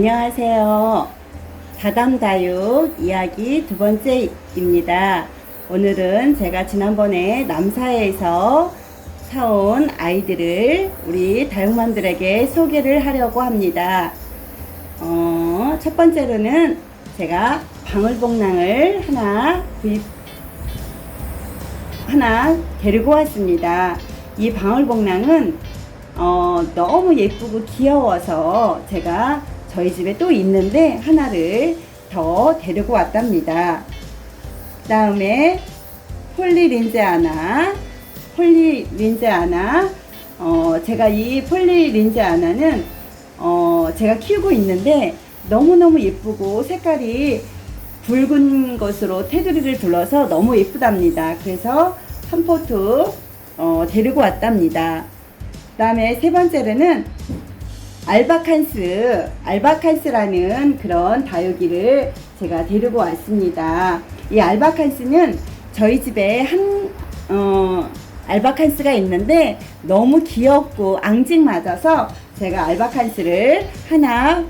안녕하세요. 다담다육 이야기 두 번째입니다. 오늘은 제가 지난번에 남사에서 사온 아이들을 우리 다육맘들에게 소개를 하려고 합니다. 어, 첫 번째로는 제가 방울복랑을 하나 구입, 하나 데리고 왔습니다. 이 방울복랑은 어, 너무 예쁘고 귀여워서 제가 저희 집에 또 있는데 하나를 더 데리고 왔답니다. 그 다음에 폴리린제 하나, 폴리린제 하나, 어, 제가 이 폴리린제 하나는 어, 제가 키우고 있는데 너무너무 예쁘고 색깔이 붉은 것으로 테두리를 둘러서 너무 예쁘답니다. 그래서 한 포트 어, 데리고 왔답니다. 그 다음에 세 번째로는 알바칸스, 알바칸스라는 그런 다육이를 제가 데리고 왔습니다. 이 알바칸스는 저희 집에 한, 어, 알바칸스가 있는데 너무 귀엽고 앙증맞아서 제가 알바칸스를 하나,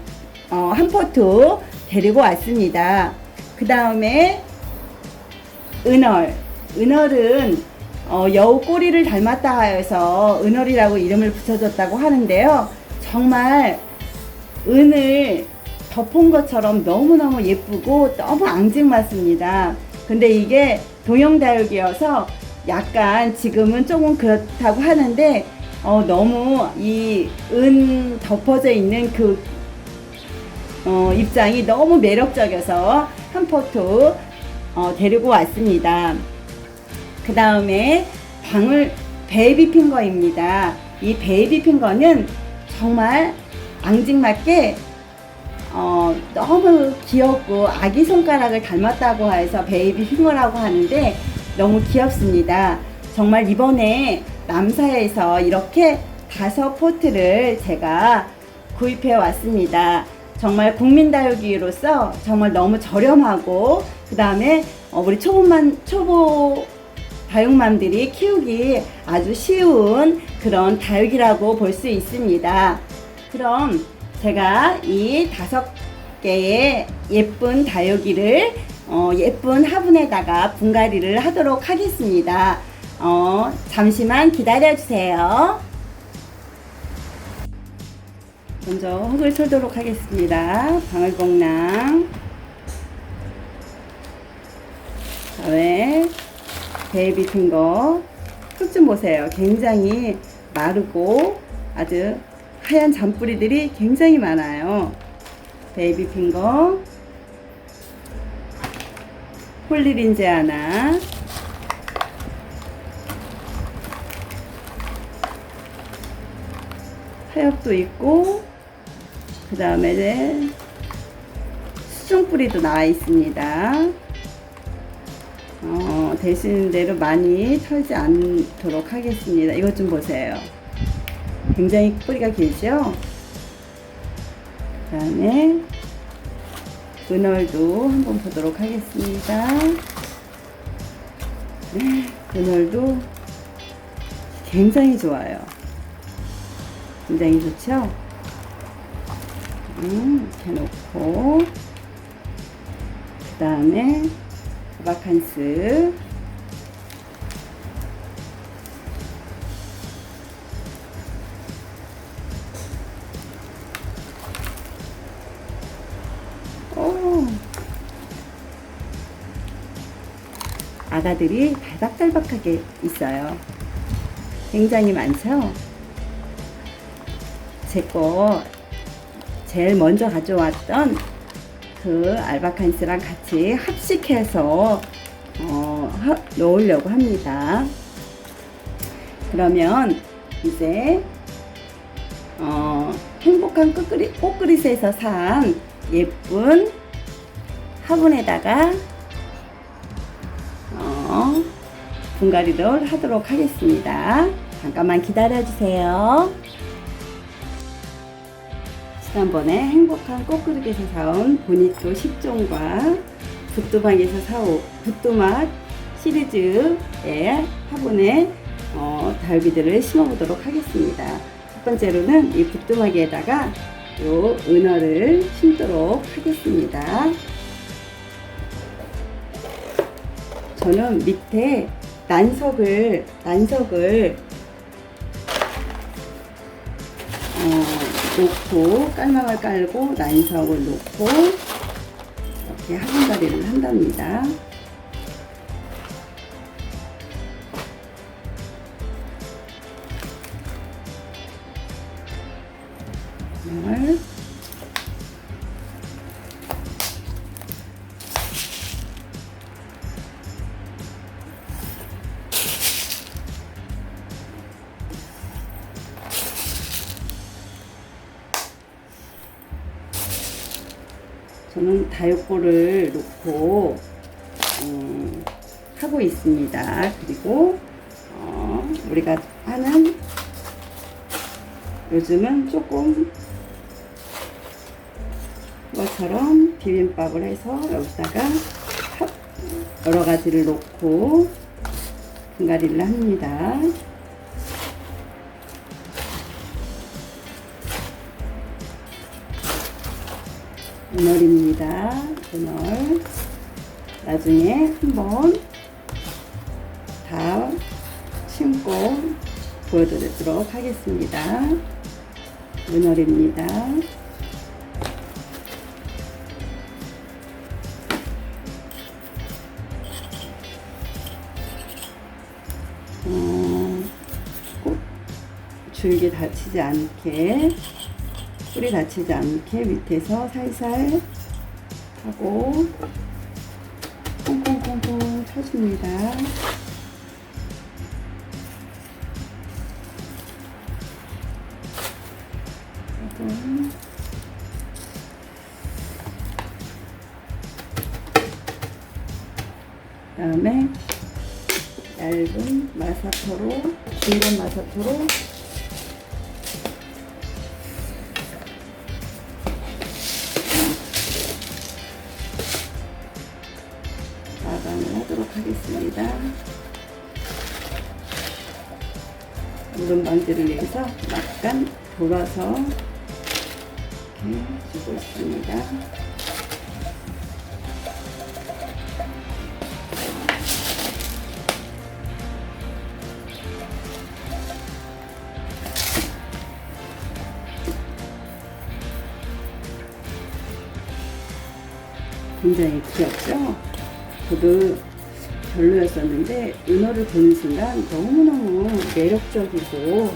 어, 한 포트 데리고 왔습니다. 그 다음에 은얼. 은얼은 어, 여우 꼬리를 닮았다 하여서 은얼이라고 이름을 붙여줬다고 하는데요. 정말 은을 덮은 것처럼 너무너무 예쁘고 너무 앙증맞습니다. 근데 이게 동영다육이어서 약간 지금은 조금 그렇다고 하는데 어, 너무 이 은 덮어져 있는 그 어, 입장이 너무 매력적이어서 한 포트 어, 데리고 왔습니다. 그 다음에 방울 베이비 핑거입니다. 이 베이비 핑거는 정말 앙증맞게 어, 너무 귀엽고 아기 손가락을 닮았다고 해서 베이비 핑거라고 하는데 너무 귀엽습니다. 정말 이번에 남사에서 이렇게 다섯 포트를 제가 구입해 왔습니다. 정말 국민다육이로서 정말 너무 저렴하고 그 다음에 우리 초보만 초보 다육맘들이 키우기 아주 쉬운 그런 다육이라고 볼 수 있습니다. 그럼 제가 이 다섯 개의 예쁜 다육이를 어, 예쁜 화분에다가 분갈이를 하도록 하겠습니다. 어, 잠시만 기다려 주세요. 먼저 흙을 털도록 하겠습니다. 방울복랑. 다음에 베이비 핑거. 흙 좀 보세요. 굉장히 마르고 아주 하얀 잔뿌리들이 굉장히 많아요. 베이비 핑거. 폴리린제 하나. 하엽도 있고 그 다음에 수정뿌리도 나와 있습니다. 어, 되시는 대로 많이 털지 않도록 하겠습니다. 이것 좀 보세요. 굉장히 뿌리가 길죠? 그 다음에 은얼도 한번 보도록 하겠습니다. 네, 은얼도 굉장히 좋아요. 굉장히 좋죠? 음, 이렇게 놓고 그 다음에 바칸스 오. 아가들이 달박달박하게 있어요. 굉장히 많죠? 제 거 제일 먼저 가져왔던 그 알바칸스랑 같이 합식해서 어, 하, 넣으려고 합니다. 그러면 이제 어, 행복한 꽃그리, 꽃그릇에서 산 예쁜 화분에다가 어, 분갈이를 하도록 하겠습니다. 잠깐만 기다려 주세요. 지난번에 행복한 꽃그릇에서 사온 보니토 10종과 붓도막에서 사온 붓도막 시리즈의 화분에 어, 달비들을 심어보도록 하겠습니다. 첫 번째로는 이 붓도막에다가 요 은어를 심도록 하겠습니다. 저는 밑에 난석을 난석을 어, 놓고 깔망을 깔고 난석을 놓고 이렇게 하금다리를 한답니다. 을저 다육골을 놓고 음, 하고 있습니다. 그리고 어, 우리가 하는 요즘은 조금 것처럼 비빔밥을 해서 여기다가 합- 여러 가지를 넣고 분갈이를 합니다. 분얼입니다. 분얼. 나중에 한번 다 심고 보여드리도록 하겠습니다. 은얼입니다. 어, 꼭 줄기 다치지 않게 뿌리 다치지 않게 밑에서 살살 하고 콩콩콩콩 쳐줍니다. 하고 그다음에 얇은 마사토로 중간 마사토로 하겠습니다. 물론 방지를 위해서 약간 돌아서 이렇게 주고 있습니다. 굉장히 귀엽죠? 저도 별로였었는데 은어를 보는 순간 너무너무 매력적이고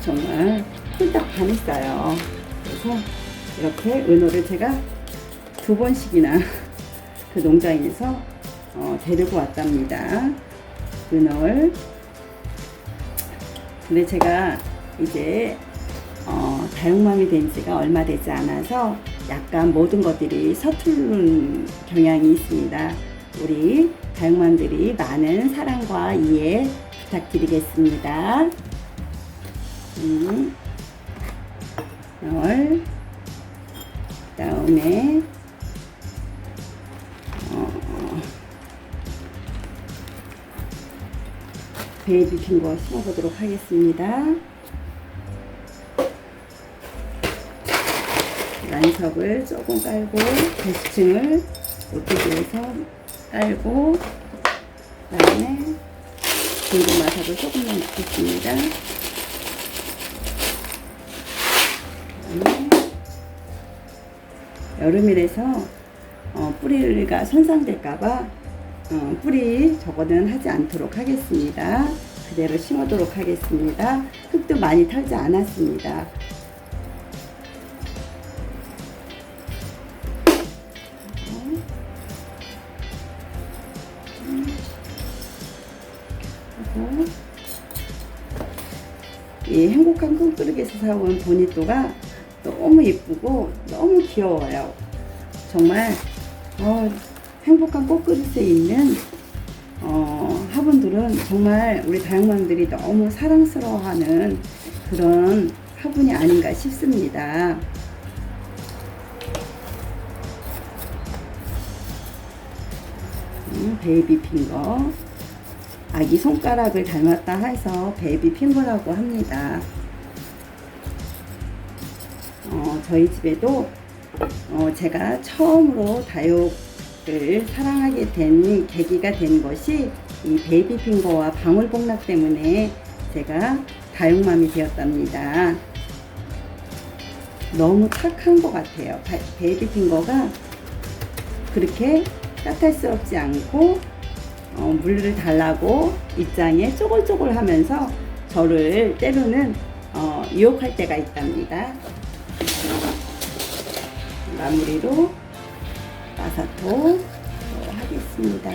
정말 홀딱 반했어요. 그래서 이렇게 은어를 제가 두 번씩이나 그 농장에서 어, 데리고 왔답니다. 은어를. 근데 제가 이제 어, 다육맘이 된 지가 얼마 되지 않아서 약간 모든 것들이 서투른 경향이 있습니다. 우리 다육맘들이 많은 사랑과 이해 부탁드리겠습니다. 음, 열, 다음에 어, 베이비 핑거 심어보도록 하겠습니다. 난석을 조금 깔고 배수층을 해서 깔고 그다음에 굵은 마사도 조금만 넣겠습니다. 여름이라서 어, 뿌리가 손상될까봐 어, 뿌리 저거는 하지 않도록 하겠습니다. 그대로 심어도록 하겠습니다. 흙도 많이 털지 않았습니다. 이 행복한 꿈꾸르기에서 사온 보니또가 너무 예쁘고 너무 귀여워요. 정말 어, 행복한 꽃그릇에 있는 어, 화분들은 정말 우리 다육맘들이 너무 사랑스러워하는 그런 화분이 아닌가 싶습니다. 음, 베이비 핑거. 아기 손가락을 닮았다 해서 베이비 핑거라고 합니다. 어, 저희 집에도 어, 제가 처음으로 다육을 사랑하게 된 계기가 된 것이 이 베이비 핑거와 방울복락 때문에 제가 다육맘이 되었답니다. 너무 착한 것 같아요. 바- 베이비 핑거가 그렇게 까탈스럽지 않고 어, 물을 달라고 입장에 쪼글쪼글 하면서 저를 때로는 어, 유혹할 때가 있답니다. 마무리로 마사토 하겠습니다.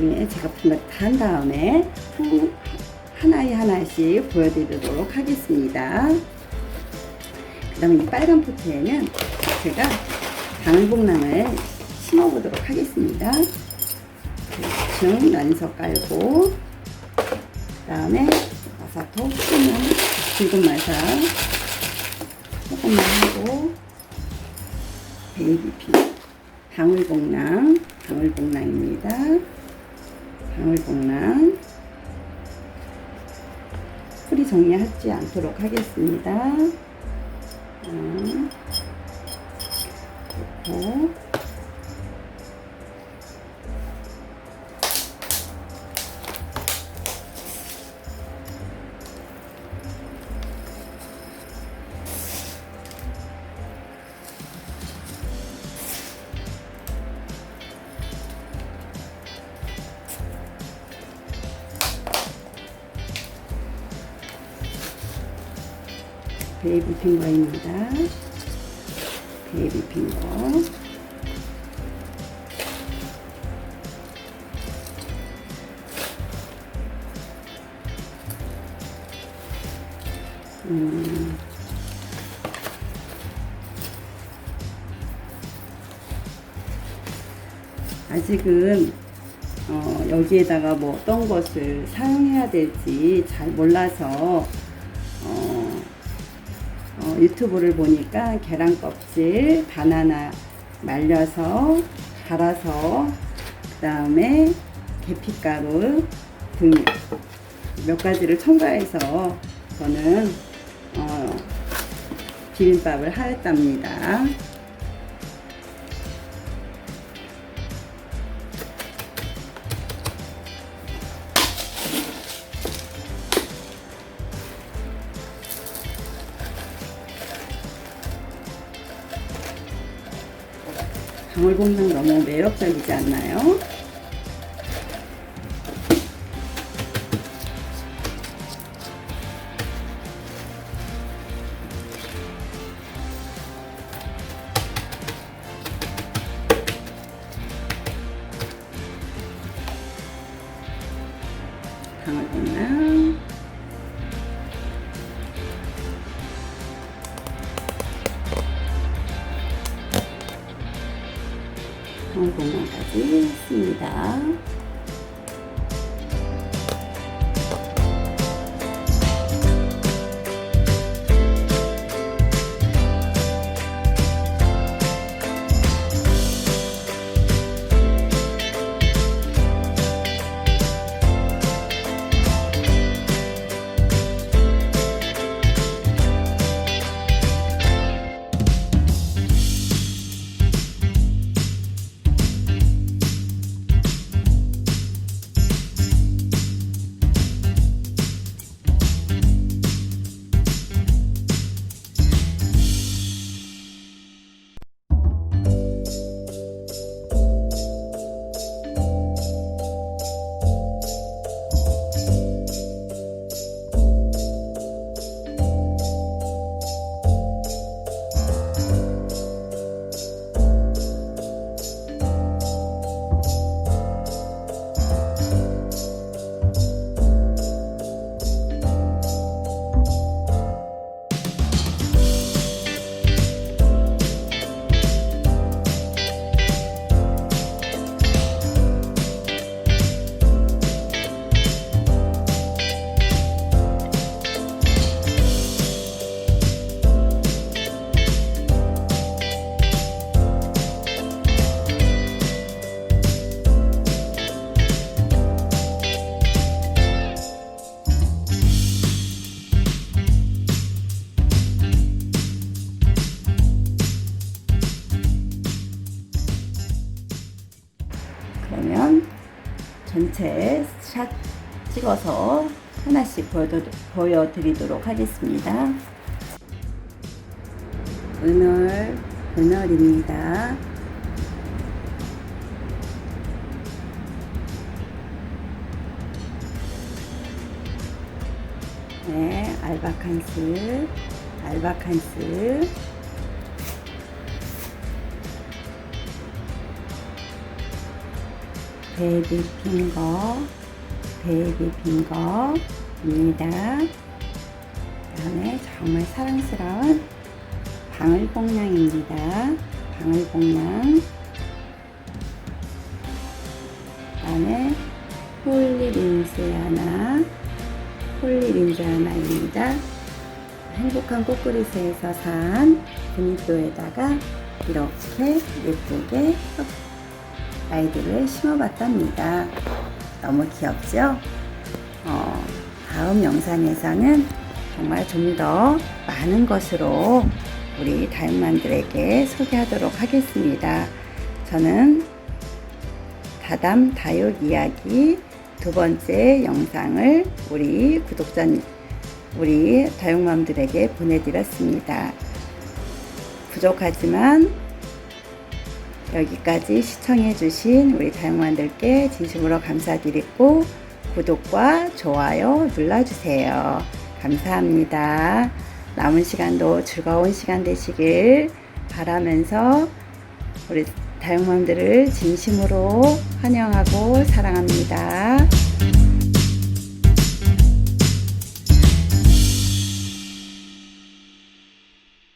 나중에 제가 분말 다한 다음에 후- 하나에 하나씩 보여드리도록 하겠습니다. 그 다음에 이 빨간 포트에는 제가 방울복랑을 심어보도록 하겠습니다. 대충 난서 깔고 그 다음에 마사토 조금만 붉은 마사 조금만 하고 베이비피 방울복랑 방울복랑입니다 방울복랑 뿌리 정리하지 않도록 하겠습니다. 음, 그리고 베이비 핑거입니다. 베이비 핑거. 음. 아직은 어, 여기에다가 뭐 어떤 것을 사용해야 될지 잘 몰라서 유튜브를 보니까 계란 껍질, 바나나 말려서 갈아서 그 다음에 계피가루 등 몇 가지를 첨가해서 저는 어, 비빔밥을 하였답니다. 방울복랑 너무 매력적이지 않나요? 방울복랑 방울복랑까지 했습니다. 보여드, 보여드리도록 하겠습니다. 은얼, 은얼입니다. 네, 알바칸스, 알바칸스. 베이비 핑거, 베이비 핑거 입니다. 다음에 정말 사랑스러운 방울복냥입니다. 방울복냥. 다음에 홀리린스 하나, 홀리린스 하나입니다. 행복한 꽃그리스에서 산 분입도에다가 이렇게 예쁘게 아이들을 심어봤답니다. 너무 귀엽죠? 어, 다음 영상에서는 정말 좀 더 많은 것으로 우리 다육맘들에게 소개하도록 하겠습니다. 저는 다담 다육 이야기 두 번째 영상을 우리 구독자, 우리 다육맘들에게 보내드렸습니다. 부족하지만 여기까지 시청해주신 우리 다육맘들께 진심으로 감사드리고 구독과 좋아요 눌러주세요. 감사합니다. 남은 시간도 즐거운 시간 되시길 바라면서 우리 다육맘들을 진심으로 환영하고 사랑합니다.